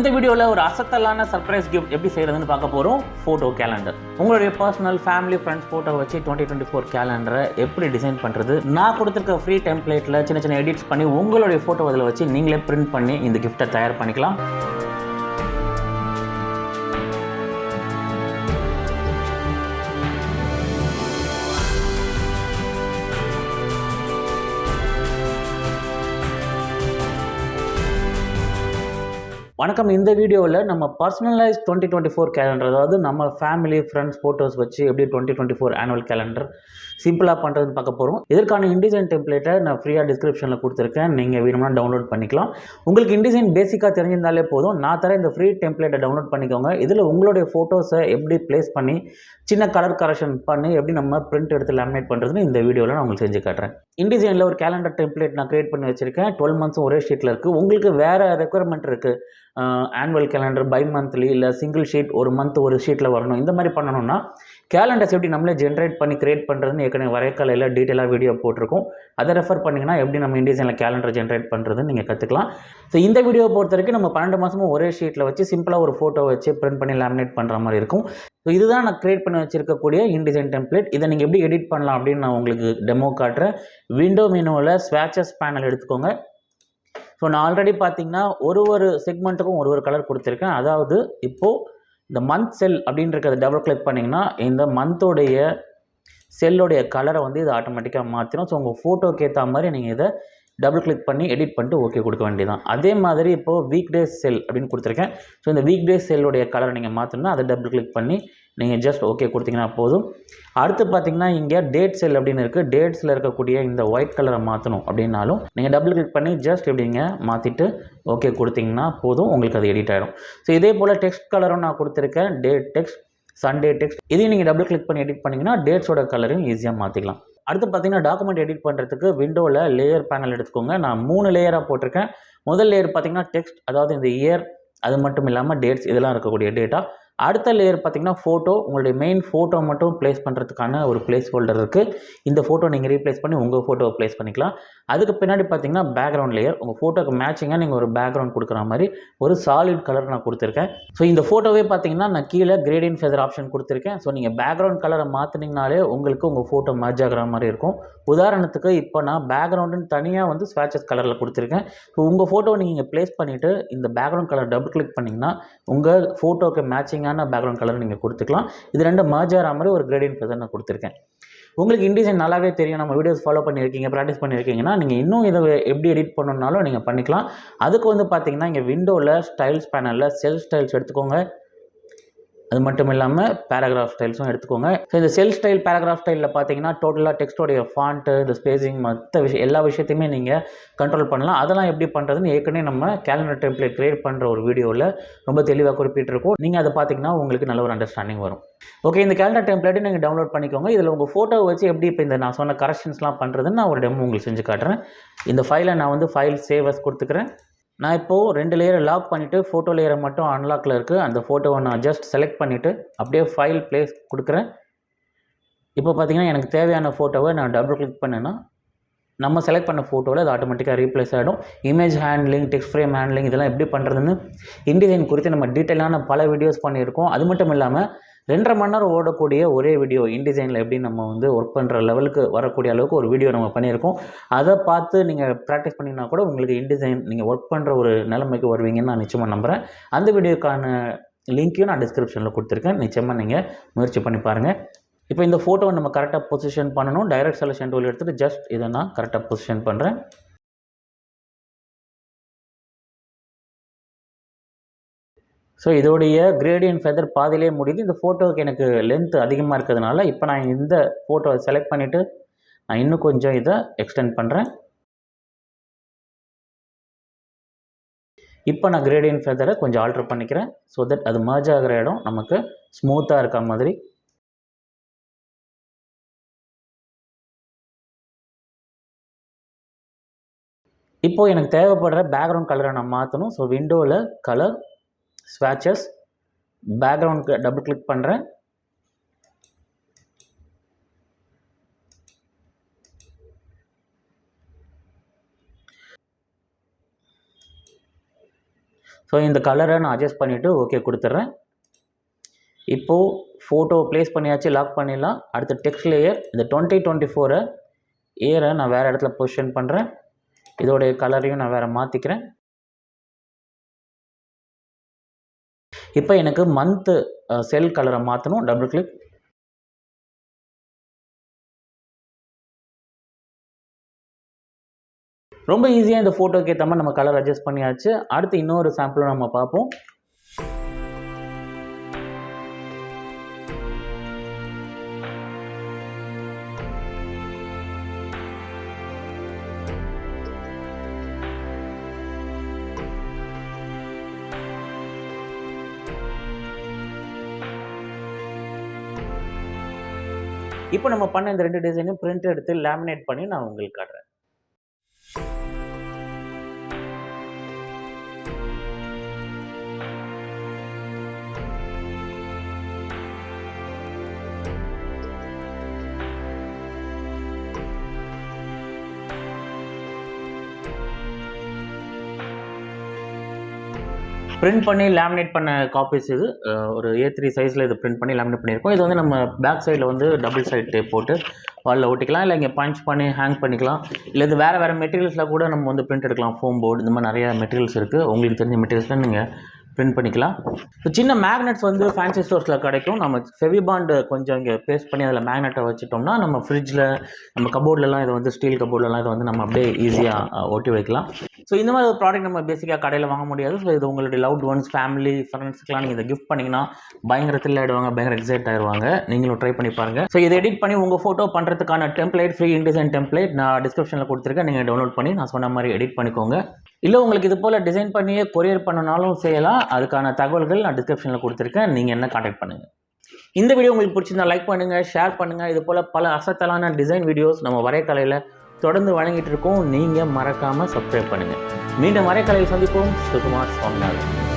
இந்த வீடியோவில் ஒரு அசத்தலான சர்ப்ரைஸ் கிஃப்ட் எப்படி செய்யறதுன்னு பார்க்க போகிறோம் ஃபோட்டோ கேலண்டர் உங்களுடைய பர்சனல் ஃபேமிலி ஃப்ரெண்ட்ஸ் ஃபோட்டோ வச்சு டுவெண்ட்டி டுவெண்ட்டி ஃபோர் கேலண்டரை எப்படி டிசைன் பண்ணுறது நான் கொடுத்துருக்க ஃப்ரீ டெம்ப்ளேட்டில் சின்ன சின்ன எடிட்ஸ் பண்ணி உங்களுடைய ஃபோட்டோ அதில் வச்சு நீங்களே பிரிண்ட் பண்ணி இந்த கிஃப்ட்டை தயார் பண்ணிக்கலாம். வணக்கம். இந்த வீடியோவில் நம்ம personalise twenty twenty four calendar அதாவது நம்ம ஃபேமிலி ஃப்ரெண்ட்ஸ் ஃபோட்டோஸ் வச்சு எப்படி twenty twenty four annual calendar சிம்பிளாக பண்ணுறதுன்னு பார்க்க போகிறோம் இதற்கான இன்டிசைன் டெம்ப்ளேட்டை நான் ஃப்ரீயாக டிஸ்கிரிப்ஷனில் கொடுத்துருக்கேன். நீங்கள் வேணும்னா டவுன்லோட் பண்ணிக்கலாம். உங்களுக்கு இன்டிசைன் பேசிக்காக தெரிஞ்சிருந்தாலே போதும். நான் தர இந்த ஃப்ரீ டெம்ப்ளேட்டை டவுன்லோட் பண்ணிக்கோங்க. இதில் உங்களுடைய ஃபோட்டோஸை எப்படி ப்ளேஸ் பண்ணி சின்ன கலர் கரெக்ஷன் பண்ணி எப்படி நம்ம பிரிண்ட் எடுத்து லேமினேட் பண்ணுறதுன்னு இந்த வீடியோவில் நான் உங்களுக்கு செஞ்சு காட்டுறேன். இன்டிசைனில் ஒரு கேலண்டர் டெம்ப்ளேட் நான் க்ரியேட் பண்ணி வச்சுருக்கேன். டுவெல் மந்த்ஸும் ஒரே ஷீட்டில் இருக்குது உங்களுக்கு வேறு ரெக்குயர்மெண்ட் இருக்குது ஆனுவல் கேலண்டர் பை மந்த்லி இல்லை சிங்கிள் ஷீட் ஒரு மந்த் ஒரு ஷீட்டில் வரணும். இந்த மாதிரி பண்ணணும்னா கேலண்டர்ஸ் எப்படி நம்மளே ஜென்ரேட் பண்ணி கிரியேட் பண்ணுறதுன்னு ஏற்கனவே வரைக்கலையில் டீட்டெயிலாக வீடியோ போட்டிருக்கோம். அதை ரெஃபர் பண்ணிங்கன்னா எப்படி நம்ம இண்டிசைனில் கேலண்டர் ஜென்ரேட் பண்ணுறதுன்னு நீங்கள் கற்றுக்கலாம் ஸோ இந்த வீடியோ பொறுத்த வரைக்கும் நம்ம பன்னெண்டு மாதமும் ஒரே ஷீட்டில் வச்சு சிம்பிளாக ஒரு ஃபோட்டோ வச்சு பிரிண்ட் பண்ணி லேமினேட் பண்ணுற மாதிரி இருக்கும். ஸோ இதுதான் நான் கிரியேட் பண்ணி வச்சிருக்கக்கூடிய இன்டிசைன் டெம்ப்ளேட் இதை நீங்கள் எப்படி எடிட் பண்ணலாம் அப்படின்னு நான் உங்களுக்கு டெமோ காட்டுறேன். விண்டோ மெனுவில் ஸ்வேச்சஸ் பேனல் எடுத்துக்கோங்க. ஸோ நான் ஆல்ரெடி பார்த்தீங்கன்னா ஒரு ஒரு செக்மெண்ட்டுக்கும் ஒரு ஒரு கலர் கொடுத்துருக்கேன். அதாவது இப்போது இந்த மந்த் செல் அப்படின்றத டபுள் கிளிக் பண்ணிங்கன்னா இந்த மந்தோடைய செல்லுடைய கலரை வந்து இது ஆட்டோமேட்டிக்காக மாற்றிடும் ஸோ உங்கள் ஃபோட்டோக்கு ஏற்ற மாதிரி நீங்கள் இதை டபுள் கிளிக் பண்ணி எடிட் பண்ணிட்டு ஓகே கொடுக்க வேண்டியதான் அதே மாதிரி இப்போது வீக் டேஸ் செல் அப்படின்னு கொடுத்துருக்கேன். ஸோ இந்த வீக் டேஸ் செல்லுடைய கலரை நீங்கள் மாற்றணும்னா அதை டபுள் கிளிக் பண்ணி நீங்கள் ஜஸ்ட் ஓகே கொடுத்தீங்கன்னா போதும். அடுத்து பார்த்தீங்கன்னா இங்கே டேட் செல் அப்படின்னு இருக்குது டேட்ஸில் இருக்கக்கூடிய இந்த ஒயிட் கலரை மாற்றணும் அப்படின்னாலும் நீங்கள் டபுள் கிளிக் பண்ணி ஜஸ்ட் எப்படிங்க மாற்றிட்டு ஓகே கொடுத்தீங்கன்னா போதும். உங்களுக்கு அது எடிட் ஆகிடும் ஸோ இதே போல் டெக்ஸ்ட் கலரும் நான் கொடுத்துருக்கேன். டேட் டெக்ஸ்ட் சண்டே டெக்ஸ்ட் இதையும் நீங்கள் டபுள் கிளிக் பண்ணி எடிட் பண்ணிங்கன்னா டேட்ஸோட கலரையும் ஈஸியாக மாற்றிக்கலாம் அடுத்து பார்த்தீங்கன்னா டாக்குமெண்ட் எடிட் பண்ணுறதுக்கு விண்டோவில் லேயர் பேனல் எடுத்துக்கோங்க. நான் மூணு லேயராக போட்டிருக்கேன். முதல் லேயர் பார்த்தீங்கன்னா டெக்ஸ்ட் அதாவது இந்த இயர் அது மட்டும் இல்லாமல் டேட்ஸ் இதெல்லாம் இருக்கக்கூடிய டேட்டா அடுத்த லேயர் பார்த்தீங்கன்னா ஃபோட்டோ உங்களுடைய மெயின் ஃபோட்டோ மட்டும் ப்ளேஸ் பண்ணுறதுக்கான ஒரு ப்ளேஸ் ஹோல்டர் இருக்குது இந்த ஃபோட்டோ நீங்கள் ரீப்ளேஸ் பண்ணி உங்கள் ஃபோட்டோவை ப்ளேஸ் பண்ணிக்கலாம். அதுக்கு பின்னாடி பார்த்தீங்கன்னா பேக்ரவுண்ட் லேயர் உங்கள் ஃபோட்டோக்கு மேட்சிங்காக நீங்கள் ஒரு பேக்ரவுண்ட் கொடுக்குற மாதிரி ஒரு சாலிட் கலர் நான் கொடுத்துருக்கேன். ஸோ இந்த ஃபோட்டோவே பார்த்தீங்கன்னா நான் கீழே கிரேடியன் ஃபெதர் ஆப்ஷன் கொடுத்துருக்கேன். ஸோ நீங்கள் பேக்ரவுண்ட் கலரை மாற்றினீங்கனாலே உங்களுக்கு உங்கள் ஃபோட்டோ மேட்ச் ஆகிற மாதிரி இருக்கும். உதாரணத்துக்கு இப்போ நான் பேக்ரவுண்டுன்னு தனியாக வந்து ஸ்வேச்சஸ் கலரில் கொடுத்துருக்கேன். ஸோ உங்கள் ஃபோட்டோவை நீங்கள் ப்ளேஸ் பண்ணிவிட்டு இந்த பேக்ரவுண்ட் கலர் டபுள் கிளிக் பண்ணிங்கன்னா உங்கள் ஃபோட்டோக்கு மேட்சிங்கான பேக்ரவுண்ட் கலர் நீங்கள் கொடுத்துக்கலாம். இது ரெண்டு மேட்ச் ஆகிற மாதிரி ஒரு கிரேடியன் ஃபெதர் நான் கொடுத்துருக்கேன். உங்களுக்கு இன்டிசைன் நல்லாவே தெரியும். நம்ம வீடியோஸ் ஃபாலோ பண்ணியிருக்கீங்க ப்ராக்டிஸ் பண்ணியிருக்கீங்கன்னா நீங்கள் இன்னும் இதை எப்படி எடிட் பண்ணணுன்னாலும் நீங்கள் பண்ணிக்கலாம். அதுக்கு வந்து பார்த்தீங்கன்னா இங்கே விண்டோவில் ஸ்டைல்ஸ் பேனலில் செல் ஸ்டைல்ஸ் எடுத்துக்கோங்க. அது மட்டும் இல்லாமல் பேராகிராஃப் ஸ்டைல்ஸும் எடுத்துக்கோங்க. ஸோ இந்த செல் ஸ்டைல் பேராகிராஃப் ஸ்டைலில் பார்த்தீங்கன்னா டோட்டலாக டெக்ஸ்டோடைய ஃபாண்ட்டு இந்த ஸ்பேசிங் மற்ற விஷயம் எல்லா விஷயத்தையுமே நீங்கள் கண்ட்ரோல் பண்ணலாம். அதெல்லாம் எப்படி பண்ணுறதுன்னு ஏற்கனவே நம்ம கேலண்டர் டெம்ப்ளேட் க்ரியேட் பண்ணுற ஒரு வீடியோவில் ரொம்ப தெளிவாக குறிப்பிட்டிருக்கோம். நீங்கள் அதை பார்த்தீங்கன்னா உங்களுக்கு நல்ல ஒரு அண்டர்ஸ்டாண்டிங் வரும். ஓகே இந்த கேலண்டர் டெம்ப்ளேட்டு நீங்கள் டவுன்லோட் பண்ணிக்கோங்க. இதில் உங்கள் ஃபோட்டோ வச்சு எப்படி இப்போ இந்த நான் சொன்ன கரெக்ஷன்ஸ்லாம் பண்ணுறதுன்னு நான் ஒரு டெமோ உங்களுக்கு செஞ்சு காட்டுறேன். இந்த ஃபைலை நான் வந்து ஃபைல் சேவஸ் கொடுத்துக்கிறேன். நான் இப்போது ரெண்டு லேயரை லாக் பண்ணிவிட்டு ஃபோட்டோ லேயரை மட்டும் அன்லாக்கில் இருக்குது அந்த ஃபோட்டோவை நான் ஜஸ்ட் செலக்ட் பண்ணிவிட்டு அப்படியே ஃபைல் ப்ளேஸ் கொடுக்குறேன். இப்போ பார்த்தீங்கன்னா எனக்கு தேவையான ஃபோட்டோவை நான் டபுள் கிளிக் பண்ணேன்னா நம்ம செலக்ட் பண்ண ஃபோட்டோவில் அது ஆட்டோமேட்டிக்காக ரீப்ளேஸ் ஆகிடும் image handling text frame handling இதெல்லாம் எப்படி பண்ணுறதுன்னு இன்டிசைன் குறித்து நம்ம டீட்டெயிலான பல வீடியோஸ் பண்ணியிருக்கோம். அது மட்டும் இல்லாமல் ரெண்டரை மணி நேரம் ஓடக்கூடிய ஒரே வீடியோ இன்டிசைனில் எப்படி நம்ம வந்து ஒர்க் பண்ணுற லெவலுக்கு வரக்கூடிய அளவுக்கு ஒரு வீடியோ நம்ம பண்ணியிருக்கோம். அதை பார்த்து நீங்கள் ப்ராக்டிஸ் பண்ணிங்கன்னா கூட உங்களுக்கு இன்டிசைன் நீங்கள் ஒர்க் பண்ணுற ஒரு நிலைமைக்கு வருவீங்கன்னு நான் நிச்சயமாக நம்புகிறேன் அந்த வீடியோக்கான லிங்க்கையும் நான் டிஸ்கிரிப்ஷனில் கொடுத்துருக்கேன். நிச்சயமாக நீங்கள் முயற்சி பண்ணி பாருங்கள் இப்போ இந்த ஃபோட்டோவை நம்ம கரெக்டாக பொசிஷன் பண்ணணும். டைரக்ட் செலக்ஷன் டூல் எடுத்துகிட்டு ஜஸ்ட் இதை நான் கரெக்டாக பொசிஷன் பண்ணுறேன் ஸோ இதோடைய கிரேடியன் ஃபெதர் பாதிலே முடியுது இந்த ஃபோட்டோவுக்கு எனக்கு லென்த் அதிகமாக இருக்கிறதுனால இப்போ நான் இந்த ஃபோட்டோவை செலக்ட் பண்ணிவிட்டு நான் இன்னும் கொஞ்சம் இதை எக்ஸ்டெண்ட் பண்ணுறேன் இப்போ நான் கிரேடியன் ஃபெதரை கொஞ்சம் ஆல்ட்ரு பண்ணிக்கிறேன். ஸோ தட் அது மர்ஜ் ஆகிற இடம் நமக்கு ஸ்மூத்தாக இருக்க மாதிரி. இப்போது எனக்கு தேவைப்படுற பேக்ரவுண்ட் கலரை நான் மாற்றணும் ஸோ விண்டோவில் கலர் ஸ்வாச்சஸ் பேக்ரவுண்டுக்கு டபுள் கிளிக் பண்ணுறேன் ஸோ இந்த கலரை நான் அட்ஜஸ்ட் பண்ணிவிட்டு ஓகே கொடுத்துட்றேன். இப்போது ஃபோட்டோ ப்ளேஸ் பண்ணியாச்சு லாக் பண்ணிடலாம். அடுத்த டெக்ஸ்ட் லேயர் இந்த டுவெண்ட்டி டுவெண்ட்டி ஃபோரை ஏரை நான் வேறு இடத்துல பொசிஷன் பண்ணுறேன் இதோடைய கலரையும் நான் வேறு மாற்றிக்கிறேன் இப்போ எனக்கு மந்த்து செல் கலரை மாற்றணும் டபுள் கிளிக் ரொம்ப ஈஸியாக இந்த ஃபோட்டோக்கு ஏற்ற மாதிரி நம்ம கலர் அட்ஜஸ்ட் பண்ணியாச்சு. அடுத்து இன்னொரு சாம்பிளும் நம்ம பார்ப்போம். இப்போ நம்ம பண்ண இந்த ரெண்டு டிசைனும் பிரிண்ட் எடுத்து லேமினேட் பண்ணி நான் உங்களுக்கு காட்டுறேன். பிரிண்ட் பண்ணி லேமினேட் பண்ண காப்பீஸ் இது. ஒரு ஏ த்ரீ சைஸில் இது பிரிண்ட் பண்ணி லேமினேட் பண்ணியிருக்கோம். இது வந்து நம்ம பேக் சைடில் வந்து டபுள் சைட் டேப் போட்டு வாலில் ஒட்டிக்கலாம். இல்லை இங்கே பஞ்ச் பண்ணி ஹேங் பண்ணிக்கலாம். இல்லை இது வேறு வேறு மெட்டீரியல்ஸில் கூட நம்ம வந்து பிரிண்ட் எடுக்கலாம். ஃபோம் போர்டு இந்த மாதிரி நிறைய மெட்டீரியல்ஸ் இருக்குது உங்களுக்கு தெரிஞ்ச மெட்டீரியல்ஸில் நீங்கள் பிரிண்ட் பண்ணிக்கலாம். இப்போ சின்ன மேக்னெட்ஸ் வந்து ஃபேன்சி ஸ்டோர்ஸில் கிடைக்கும். நம்ம ஃபெவிபாண்டு கொஞ்சம் இங்கே பேஸ்ட் பண்ணி அதில் மேக்னெட்டை வச்சுட்டோம்னா நம்ம ஃப்ரிட்ஜில் நம்ம கபோர்ட்லலாம் இதை வந்து ஸ்டீல் கபோர்ட்லலாம் இதை வந்து நம்ம அப்படியே ஈஸியாக ஒட்டி வைக்கலாம். ஸோ இந்த மாதிரி ஒரு ப்ராடக்ட் நம்ம பேசிக்காக கடையில் வாங்க முடியாது. ஸோ இது உங்களுடைய லவ்ட் ஒன்ஸ் ஃபேமிலி ஃப்ரெண்ட்ஸ்க்கெலாம் நீங்கள் இதை கிஃப்ட் பண்ணிங்கன்னா பயங்கர thrill ஆகிடுவாங்க பயங்கர எக்ஸைட் ஆயிடுவாங்க. நீங்களும் ட்ரை பண்ணி பாருங்கள் ஸோ இதை எடிட் பண்ணி உங்கள் ஃபோட்டோ பண்ணுறதுக்கான டெம்ப்ளேட் ஃப்ரீ இன்டிசைன் டெம்ப்ளேட் நான் டிஸ்கிரிப்ஷனில் கொடுத்துருக்கேன். நீங்கள் டவுன்லோட் பண்ணி நான் சொன்ன மாதிரி எடிட் பண்ணிக்கோங்க. இல்லை உங்களுக்கு இது போல் டிசைன் பண்ணியே கொரியர் பண்ணனாலும் செய்யலாம். அதுக்கான தகவல்கள் நான் டிஸ்கிரிப்ஷனில் கொடுத்துருக்கேன். நீங்கள் என்ன காண்டாக்ட் பண்ணுங்கள் இந்த வீடியோ உங்களுக்கு பிடிச்சிருந்தா லைக் பண்ணுங்கள் ஷேர் பண்ணுங்கள் இது போல் பல அசத்தலான டிசைன் வீடியோஸ் நம்ம வரைக்கலையில் தொடர்ந்து வழங்கிட்டு இருக்கோம். நீங்கள் மறக்காமல் சப்ஸ்கிரைப் பண்ணுங்கள் மீண்டும் வரைக்கலையில் சந்திப்போம். சுகுமார் சுவாமிநாதன்.